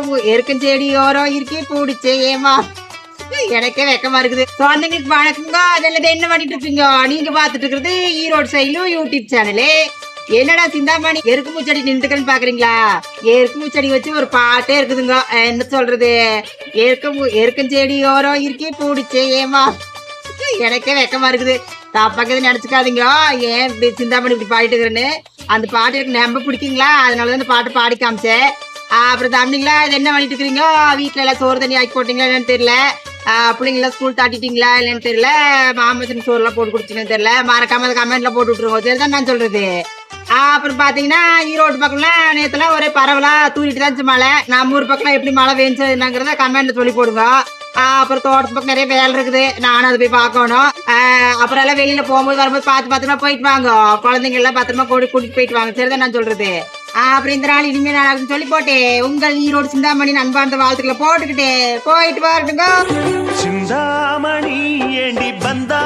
எருக்கம் எருக்கம் செடி ஓரம் இருக்கே பூடிச்சே ஏமா எனக்கே வெக்கமா இருக்குது. குழந்தைங்களுக்கு வணக்கங்க அதெல்லாம் என்ன பண்ணிட்டு இருக்கீங்க? நீங்க பாத்துட்டு இருக்கிறது ஈரோடு சைடும் யூடியூப் சேனலு. என்னடா சிந்தாமணி? எருக்கு முச்சடி நின்றுக்கன்னு பாக்குறீங்களா? எருக்கு முச்சடி வச்சு ஒரு பாட்டே இருக்குதுங்க. என்ன சொல்றது? எருக்கம் எருக்கம் செடி ஓரம் இருக்கே பூடிச்சே ஏமா எனக்கே வெக்கமா இருக்குது. தப்பாக்கது நினைச்சுக்காதீங்க. ஏன் இப்படி சிந்தாமணி இப்படி பாடிட்டு இருக்கிறேன்னு? அந்த பாட்டு எனக்கு ரொம்ப பிடிக்குங்களா? அதனால தான் அந்த பாட்டு பாடி காமிச்சேன். அப்புறம் தம்பிங்களா இது என்ன பண்ணிட்டு இருக்கிறீங்க? வீட்டில் எல்லாம் சோறு தண்ணி ஆக்கி போட்டீங்களா என்னன்னு தெரியல. பிள்ளைங்களாம் ஸ்கூல் தாட்டிட்டீங்களா இல்லைன்னு தெரியல. சோறு சோறுலாம் போட்டு கொடுத்தீங்கன்னு தெரியல. மறக்காம அதை கமெண்ட்ல போட்டு விட்டுருவோம் சரிதான் நான் சொல்றது. அப்புறம் பாத்தீங்கன்னா ஈரோடு பக்கம்லாம் நேற்றுலாம் ஒரே பரவலா தூரிட்டு தான் இருந்துச்சு மழை. நம்ம ஊர் பக்கம் எப்படி மழை பெஞ்சதுங்கிறத கமெண்ட்ல சொல்லி போடுங்க. அப்புறம் தோட்டத்து பக்கம் நிறைய வேலை இருக்குது. நானும் அதை போய் பார்க்கணும். அப்புறம் எல்லாம் வெளியில போகும்போது வரும்போது பார்த்து பத்திரமா போயிட்டு வாங்க. குழந்தைங்க எல்லாம் பத்திரமா கூடி கூட்டிட்டு போயிட்டு வாங்க. சரிதான் நான் சொல்றது. அப்புறம் இந்த நாள் இனிமே நான் சொல்லி போட்டேன் உங்கள் ஈரோடு சிந்தாமணி அன்பார்ந்த வாழ்த்துக்களை போட்டுக்கிட்டே போயிட்டு பாருங்க சிந்தாமணி ஏண்டி பந்தா